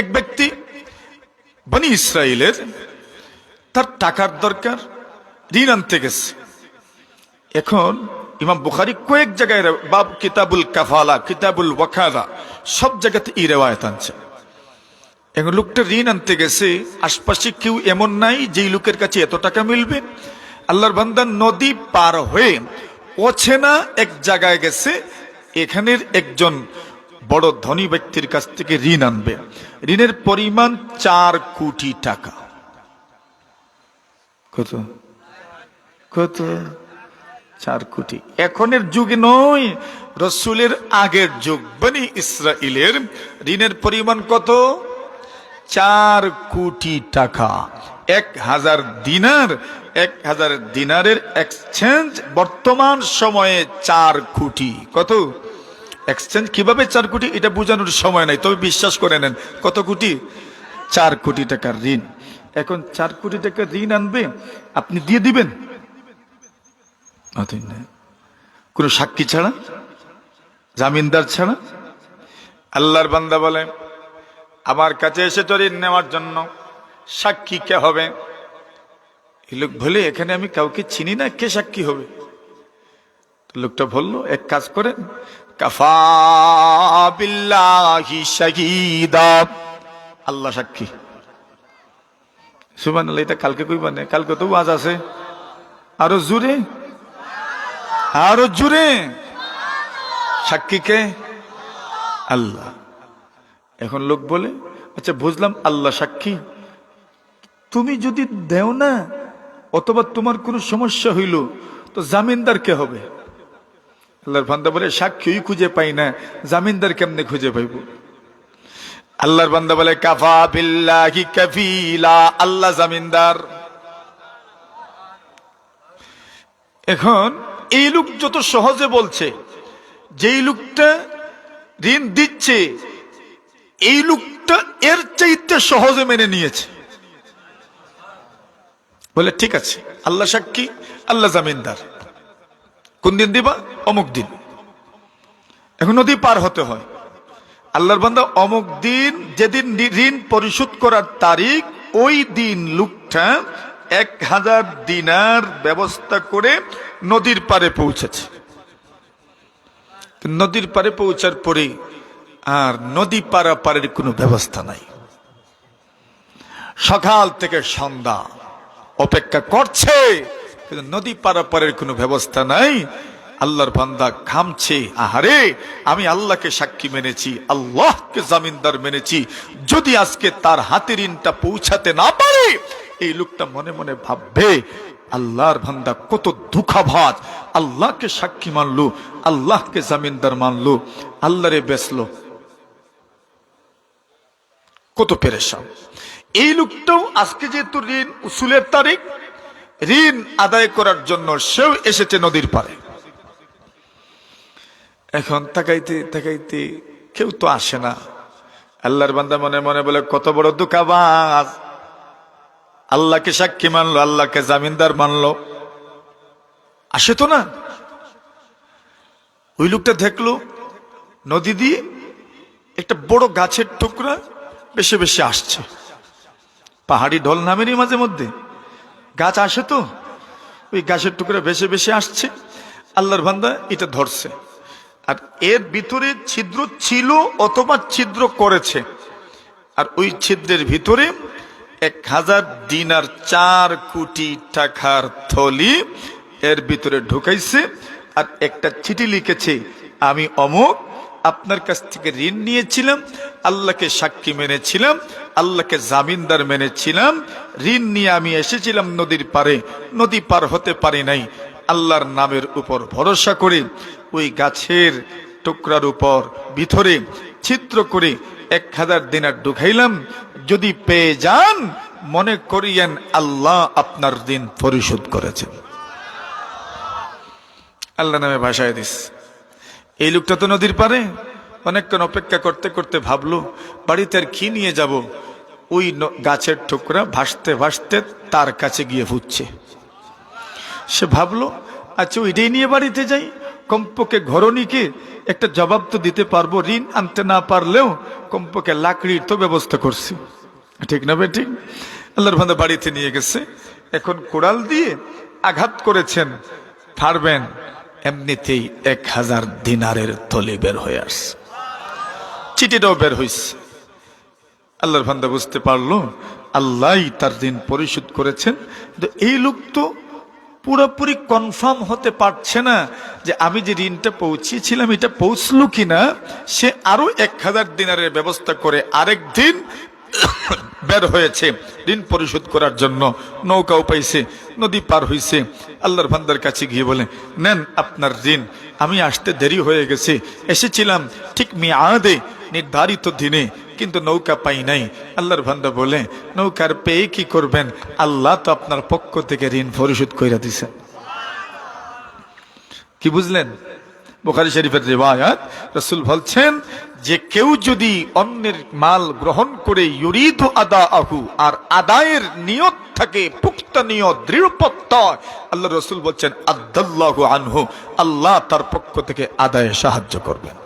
এক ব্যক্তি বনি ইসরায়েলের তার টাকার দরকার, ঋণ আনতে গেছে। এখন ইমাম বুখারি কয়েক জায়গায় বাব কিতাবুল কাফালা, কিতাবুল ওয়াকালা সব জায়গাতে ই রেওয়ায়ত আনছে। এখন লোকটা ঋণ আনতে গেছে, আশপাশে কেউ এমন নাই যেই লোকের কাছে এত টাকা মিলবে। আল্লাহর বান্দা নদী পার হয়ে অচেনা এক জায়গায় গেছে, এখানের একজন বড় ধনী ব্যক্তির কাছ থেকে ঋণ আনবে। ঋণের পরিমাণ চার কোটি টাকা। কত? কত? চার কোটি। এখনের যুগে নয় রসুলের আগের যুগ। বনি ইসরায়েলের ঋণের পরিমাণ কত? চার কোটি টাকা। এক হাজার দিনার এক হাজার দিনারের এক্সচেঞ্জ বর্তমান সময়ে চার কোটি। কত? এক্সচেঞ্জ কীভাবে চার কোটি? এটা বোঝানোর সময় নাই। তবে বিশ্বাস করে নেন, কত কোটি? চার কোটি টাকার ঋণ। এখন চার কোটি টাকা ঋণ আনবে, আপনি দিয়ে দিবেন। কোনো সাক্ষী ছাড়া? জামিনদার ছাড়া? আল্লাহর বান্দা বলে, আমার কাছে এসে তো ঋণ নেওয়ার জন্য সাক্ষী কে হবে? এই লোক বলে, এখানে আমি কাউকে চিনি না, কে সাক্ষী হবে? লোকটা বলল, এক কাজ করেন কাফা বিল্লাহি শাহিদা। আল্লাহ সাক্ষী। সুমান এটা কালকে কই মানে কালকে তো আজ আছে। আরও জুড়ে আরও জুড়ে সাক্ষী কে? আল্লাহ। এখন লোক বলে আচ্ছা বুঝলাম আল্লাহ সাক্ষী। তুমি যদি দেও না, অথবা তোমার কোনো সমস্যা হইল, তো জামিনদার কে হবে? আল্লাহর বান্দা বলে সাক্ষী খুঁজে পাই না, জামিনদার কেমনে খুঁজে পাইব? আল্লাহর বান্দা বলে, কাফা বিল্লাহি কাফিলা, আল্লাহ জামিনদার। এখন এই লোক যত সহজে বলছে, যেই লোকটা ঋণ দিচ্ছে, এই লোকটা এর চাইতে সহজে মেনে নিয়েছে। বলে, ঠিক আছে, আল্লাহ সাক্ষী, আল্লাহ জামিনদার। কোন দিন দিবা? অমুক দিন। এখন নদী পার হতে হয়। আল্লাহর বান্দা অমুক দিন যেদিন ঋণ পরিশোধ করার তারিখ, ওই দিন লোকটা এক হাজার দিনার ব্যবস্থা করে নদীর পারে পৌঁছেছে। নদীর পারে পৌঁছার পরে আর নদী পারাপারের কোনো ব্যবস্থা নাই। সকাল থেকে সন্ধ্যা অপেক্ষা করছে। নদী পারাপারের কোনো ব্যবস্থা নাই। আল্লাহর বান্দা ঘামছে, আহারে, আমি আল্লাহকে সাক্ষী মেনেছি, আল্লাহকে জামিনদার মেনেছি। যদি আজকে তার হাতে ঋণটা পৌঁছাতে না পারে, এই লোকটা মনে মনে ভাববে, আল্লাহর বান্দা কত দুঃখাভাজ আল্লাহকে সাক্ষী মানলো, আল্লাহকে জামিনদার মানলো, আল্লাহরে বেসলো কত পেরেশান। এই লোকটাও আজকে যেহেতু ঋণ, উসুলের তারিখ ঋণ আদায় করার জন্য সেও এসেছে নদীর পারে এখন তাকাইতে তাকাইতে কেউ তো আসে না। আল্লাহর বান্দা মনে মনে বলে, কত বড় দুঃখাবাজ। আল্লাহকে সাক্ষী মানলো, আল্লাহকে জামিনদার মানলো। আসে তো না? ওই লোকটা দেখল, নদী দিয়ে একটা বড় গাছের টুকরা বেশি বেশি আসছে। পাহাড়ি ঢল নামেরই মাঝে মধ্যে। গাছ আসে তো? ওই গাছের টুকরা বেশি বেশি আসছে। আল্লাহর ভান্দা এটা ধরছে। আর এর ভিতরে ছিদ্র ছিল অথবা ছিদ্র করেছে। আর ওই ছিদ্রের ভিতরে এক হাজার দিনার চার কোটি টাকার থলি এর ভিতরে ঢুকাইছে। আর একটা চিঠি লিখেছে, আমি অমুক আপনার কাছ থেকে ঋণ নিয়েছিলাম, আল্লাহকে সাক্ষী মেনেছিলাম, আল্লাহকে জামিনদার মেনেছিলাম, ঋণ নিয়ে আমি এসেছিলাম নদীর পারে নদী পার হতে পারি নাই। আল্লাহর নামের উপর ভরসা করে ওই গাছের টুকরার উপর ভিতরে ছিদ্র করে এক হাজার দিনার ঢুকাইলাম। যদি পেয়ে যান, মনে করিয়েন আল্লাহ আপনার দিন পরিশোধ করেছেন। আল্লাহ নামে ভাষায় দিস। এই লোকটা তো নদীর পারে অনেকক্ষণ অপেক্ষা করতে করতে ভাবলো, বাড়িতে আর কি নিয়ে যাব? ওই গাছের ঠোকরা ভাসতে ভাসতে তার কাছে গিয়ে ফুটছে। সে ভাবলো আচ্ছা ওইটাই নিয়ে বাড়িতে যাই। কম্পকে ঘরণীকে একটা জবাব তো দিতে পারব, ঋণ আনতে না পারলেও কম্পকে লাকড়ির তো ব্যবস্থা করছি। ঠিক না বে ঠিক? আল্লাহর ভান্দা বাড়িতে নিয়ে গেছে। এখন কোড়াল দিয়ে আঘাত করেছেন ফারবেন এমনিতেই এক হাজার দিনারের থলি বের হয়ে আসছে। চিঠিটাও বের হয়েছে আল্লাহর ভান্দা বুঝতে পারল, আল্লাহ তার ঋণ পরিশোধ করেছেন। কিন্তু এই লোক তো পুরোপুরি কনফার্ম হতে পারছে না যে আমি যে ঋণটা পৌঁছিয়েছিলাম, এটা পৌঁছলো কিনা, সে আরও এক হাজার দিনারের ব্যবস্থা করে আরেক দিন বের হয়েছে, ঋণ পরিশোধ করার জন্য নৌকাও পাইছে, নদী পার হইছে। আল্লাহর ভান্দার কাছে গিয়ে বলে, নেন আপনার ঋণ, আমি আসতে দেরি হয়ে গেছে, এসেছিলাম ঠিক মেয়াদে, নির্ধারিত দিনে, কিন্তু নৌকা পাই নাই। আল্লাহর ভান্ডা বলে, নৌকার পেয়ে কি করবেন? আল্লাহ তো আপনার পক্ষ থেকে ঋণ পরিশোধ করে দিছেন কি বুঝলেন? বোখারি শরীফের রেওয়ায়াত, রসুল বলছেন, যে কেউ যদি অন্যের মাল গ্রহণ করে ইউরিদ আদা আহু আর আদায়ের নিয়ত থাকে পুক্ত নিয়ত দৃঢ় আল্লাহ রসুল বলছেন, আদাল্লাহু আনহু, আল্লাহ তার পক্ষ থেকে আদায়ে সাহায্য করবেন।